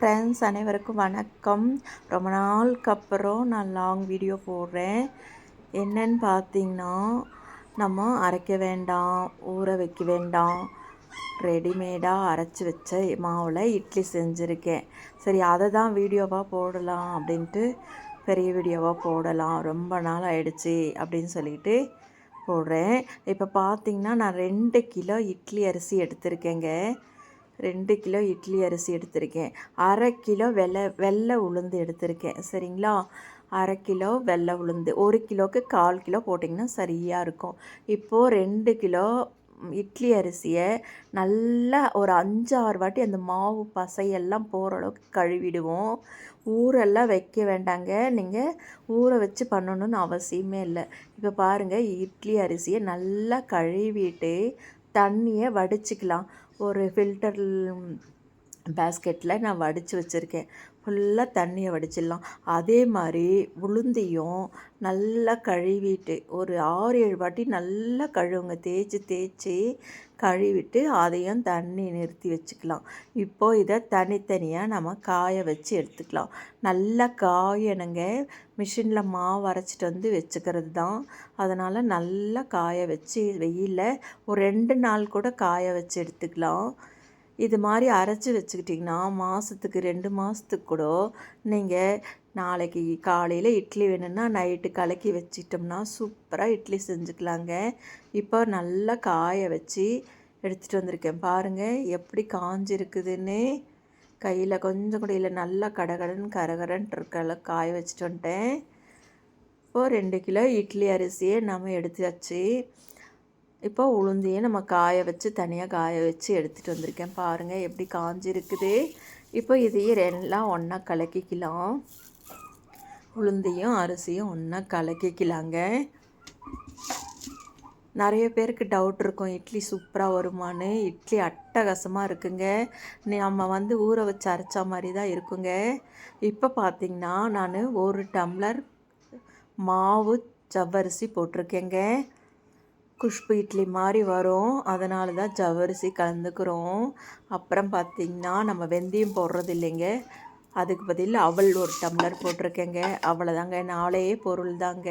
Friends அனைவருக்கும் வணக்கம். ரொம்ப நாளுக்கு அப்புறம் நான் லாங் வீடியோ போடுறேன். என்னன்னு பார்த்தீங்கன்னா நம்ம அரைக்க வேண்டாம் ஊற வைக்க வேண்டாம். ரெடிமேடாக அரைச்சி வச்ச மாவில் இட்லி செஞ்சுருக்கேன். சரி அதை தான் வீடியோவாக போடலாம் அப்படின்ட்டு பெரிய வீடியோவாக போடலாம். ரொம்ப நாள் ஆயிடுச்சு அப்படின்னு சொல்லிட்டு போடுறேன். இப்போ பார்த்தீங்கன்னா நான் ரெண்டு கிலோ இட்லி அரிசி எடுத்திருக்கேங்க. ரெண்டு கிலோ இட்லி அரிசி எடுத்திருக்கேன். அரை கிலோ வெள்ளை வெள்ளை உளுந்து எடுத்திருக்கேன். சரிங்களா? அரை கிலோ வெள்ளை உளுந்து. ஒரு கிலோவுக்கு கால் கிலோ போட்டிங்கன்னா சரியாக இருக்கும். இப்போது ரெண்டு கிலோ இட்லி அரிசியை நல்லா ஒரு அஞ்சாறு வாட்டி அந்த மாவு பசையெல்லாம் போகிற அளவுக்கு கழுவிடுவோம். ஊரெல்லாம் வைக்க வேண்டாங்க. நீங்கள் ஊற வச்சு பண்ணணுன்னு அவசியமே இல்லை. இப்போ பாருங்கள் இட்லி அரிசியை நல்லா கழுவிட்டு தண்ணியை வடிச்சிக்கலாம். ஒரு ஃபில்டர் பேஸ்கெட்டில் நான் வடித்து வச்சுருக்கேன். ஃபுல்லாக தண்ணியை வடிச்சிடலாம். அதே மாதிரி உளுந்தையும் நல்லா கழுவிட்டு ஒரு ஆறு ஏழு வாட்டி நல்லா கழுவுங்க. தேய்ச்சி தேய்ச்சி கழுவிட்டு அதையும் தண்ணி நிறுத்தி வச்சுக்கலாம். இப்போது இதை தனித்தனியாக நம்ம காய வச்சு எடுத்துக்கலாம். நல்லா காயணுங்க. மிஷினில் மாவு அரைச்சிட்டு வந்து வச்சுக்கிறது தான். அதனால் நல்லா காய வச்சு வெயிலில் ஒரு ரெண்டு நாள் கூட காய வச்சு எடுத்துக்கலாம். இது மாதிரி அரைச்சி வச்சுக்கிட்டிங்கன்னா மாதத்துக்கு ரெண்டு மாதத்துக்கு கூட நீங்கள் நாளைக்கு காலையில் இட்லி வேணும்னா நைட்டு கலக்கி வச்சிட்டோம்னா சூப்பராக இட்லி செஞ்சுக்கலாங்க. இப்போ நல்லா காய வச்சு எடுத்துகிட்டு வந்திருக்கேன். பாருங்கள் எப்படி காஞ்சிருக்குதுன்னு. கையில் கொஞ்சம் கூட இல்லை நல்லா கடகடன் கரகரன் இருக்கல காய வச்சுட்டு வந்துட்டேன். இப்போது ரெண்டு கிலோ இட்லி அரிசியை நம்ம எடுத்து வச்சு இப்போ உளுந்தையே நம்ம காய வச்சு தனியாக காய வச்சு எடுத்துகிட்டு வந்திருக்கேன். பாருங்கள் எப்படி காஞ்சிருக்குது. இப்போ இதையே ரெண்டெலாம் ஒன்றா கலக்கிக்கலாம். உளுந்தையும் அரிசியும் ஒன்றா கலக்கிக்கலாங்க. நிறைய பேருக்கு டவுட் இருக்கும் இட்லி சூப்பராக வருமானு இட்லி அட்டகாசமாக இருக்குங்க. நம்ம வந்து ஊற வச்சு அரைச்சா மாதிரி தான் இருக்குங்க. இப்போ பார்த்திங்கன்னா நான் ஒரு டம்ளர் மாவு ஜவ்வரிசி போட்டிருக்கேங்க. குஷ்பு இட்லி மாதிரி வரும். அதனால தான் ஜவரிசி கலந்துக்கிறோம். அப்புறம் பார்த்திங்கன்னா நம்ம வெந்தயம் போடுறது இல்லைங்க. அதுக்கு பதில் அவள் ஒரு டம்ளர் போட்டிருக்கேங்க. அவ்வளோதாங்க நாளே பொருள் தாங்க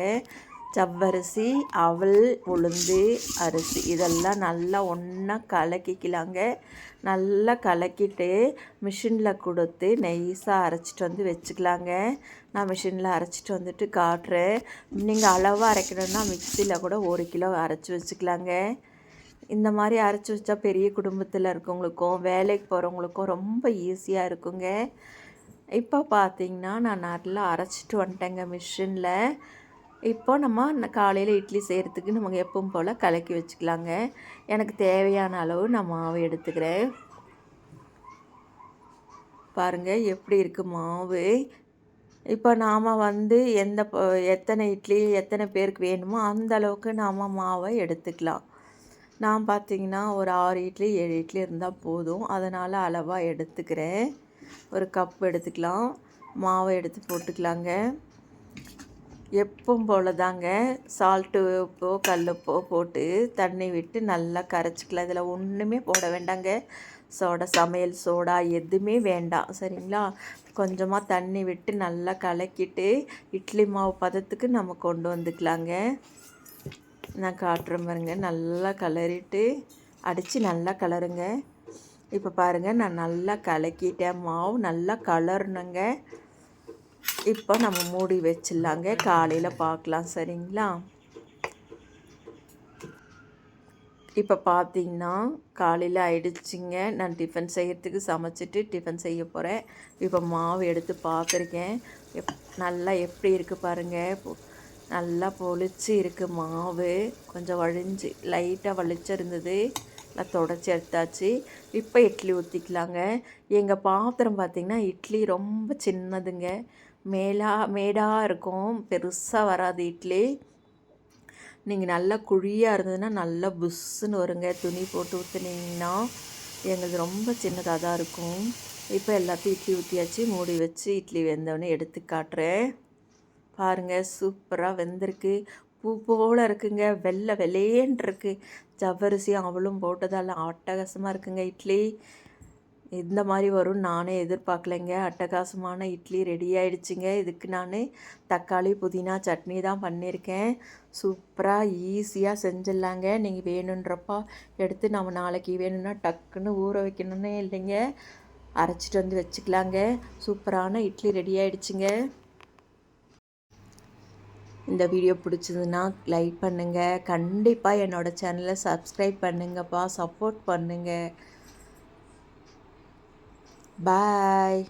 சவ்வரிசி அவல் உளுந்து அரிசி. இதெல்லாம் நல்லா ஒன்றா கலக்கிக்கலாங்க. நல்லா கலக்கிட்டு மிஷினில் கொடுத்து நெய்ஸாக அரைச்சிட்டு வந்து வச்சுக்கலாங்க. நான் மிஷினில் அரைச்சிட்டு வந்துட்டு காட்டுறேன். நீங்கள் அளவாக அரைக்கணும்னா மிக்சியில் கூட ஒரு கிலோ அரைச்சி வச்சுக்கலாங்க. இந்த மாதிரி அரைச்சி வச்சா பெரிய குடும்பத்தில் இருக்கவங்களுக்கும் வேலைக்கு போகிறவங்களுக்கும் ரொம்ப ஈஸியாக இருக்குங்க. இப்போ பார்த்தீங்கன்னா நான் நல்லா அரைச்சிட்டு வந்துட்டேங்க மிஷினில். இப்போ நம்ம காலையில் இட்லி செய்கிறதுக்கு நமக்கு எப்பவும் போல் கலக்கி வச்சுக்கலாங்க. எனக்கு தேவையான அளவு நான் மாவு எடுத்துக்கிறேன். பாருங்கள் எப்படி இருக்குது மாவு. இப்போ நாம் வந்து எந்த எத்தனை இட்லி எத்தனை பேருக்கு வேணுமோ அந்த அளவுக்கு நாம் மாவை எடுத்துக்கலாம். நான் பார்த்திங்கன்னா ஒரு ஆறு இட்லி ஏழு இட்லி இருந்தால் போதும். அதனால் அளவாக எடுத்துக்கிறேன். ஒரு கப் எடுத்துக்கலாம். மாவை எடுத்து போட்டுக்கலாங்க. எப்பவும் போல் தாங்க சால்ட்டு உப்போ கல் உப்போ போட்டு தண்ணி விட்டு நல்லா கரைச்சிக்கலாம். இதில் ஒன்றுமே போட வேண்டாங்க. சோடா சமையல் சோடா எதுவுமே வேண்டாம். சரிங்களா? கொஞ்சமாக தண்ணி விட்டு நல்லா கலக்கிட்டு இட்லி மாவு பதத்துக்கு நம்ம கொண்டு வந்துக்கலாங்க. நான் காட்டுறேன் பாருங்க. நல்லா கலரிட்டு அடித்து நல்லா கலருங்க. இப்போ பாருங்கள் நான் நல்லா கலக்கிட்டேன். மாவு நல்லா கலரணுங்க. இப்போ நம்ம மூடி வச்சிடலாங்க. காலையில் பார்க்கலாம் சரிங்களா? இப்போ பார்த்தீங்கன்னா காலையில் ஆயிடுச்சுங்க. நான் டிஃபன் செய்கிறதுக்கு சமைச்சிட்டு டிஃபன் செய்ய போகிறேன் இப்போ மாவு எடுத்து பார்த்துருக்கேன். எப் நல்லா எப்படி இருக்குது பாருங்கள் நல்லா பொழிச்சு இருக்குது மாவு. கொஞ்சம் வழிஞ்சு லைட்டாக வலிச்சிருந்தது நல்லா தொடச்சி எடுத்தாச்சு. இப்போ இட்லி ஊற்றிக்கலாங்க எங்கள் பாத்திரம் பார்த்திங்கன்னா இட்லி ரொம்ப சின்னதுங்க. மேலா மேடாக இருக்கும். பெருசாக வராது இட்லி. நீங்கள் நல்லா குழியாக இருந்ததுன்னா நல்லா புஷ்ஷுன்னு வருங்க. துணி போட்டு ஊற்றுனீங்கன்னா எங்களுக்கு ரொம்ப சின்னதாக தான் இருக்கும். இப்போ எல்லாத்தையும் இட்லி ஊற்றியாச்சு மூடி வச்சு இட்லி வெந்தவொடனே எடுத்து காட்டுறேன். பாருங்கள் சூப்பராக வெந்திருக்கு. பூ போல் இருக்குங்க. வெள்ளை வெள்ளையன் இருக்குது ஜவ்வரிசியும் அவளும் போட்டதால் அட்டகாசமாக இருக்குங்க இட்லி. இந்த மாதிரி வரும். நானே எதிர்பார்க்கலைங்க. அட்டகாசமான இட்லி ரெடி ஆயிடுச்சுங்க. இதுக்கு நான் தக்காளி புதினா சட்னி தான் பண்ணியிருக்கேன். சூப்பராக ஈஸியாக செஞ்சிடலாங்க. நீங்கள் வேணுன்றப்பா எடுத்து நம்ம நாளைக்கு வேணும்னா டக்குன்னு ஊற வைக்கணுன்னே இல்லைங்க. அரைச்சிட்டு வந்து வச்சுக்கலாங்க. சூப்பரான இட்லி ரெடி ஆயிடுச்சுங்க. இந்த வீடியோ பிடிச்சதுன்னா லைக் பண்ணுங்கள் கண்டிப்பாக என்னோடய சேனலை சப்ஸ்கிரைப் பண்ணுங்கப்பா. சப்போர்ட் பண்ணுங்கள் Bye.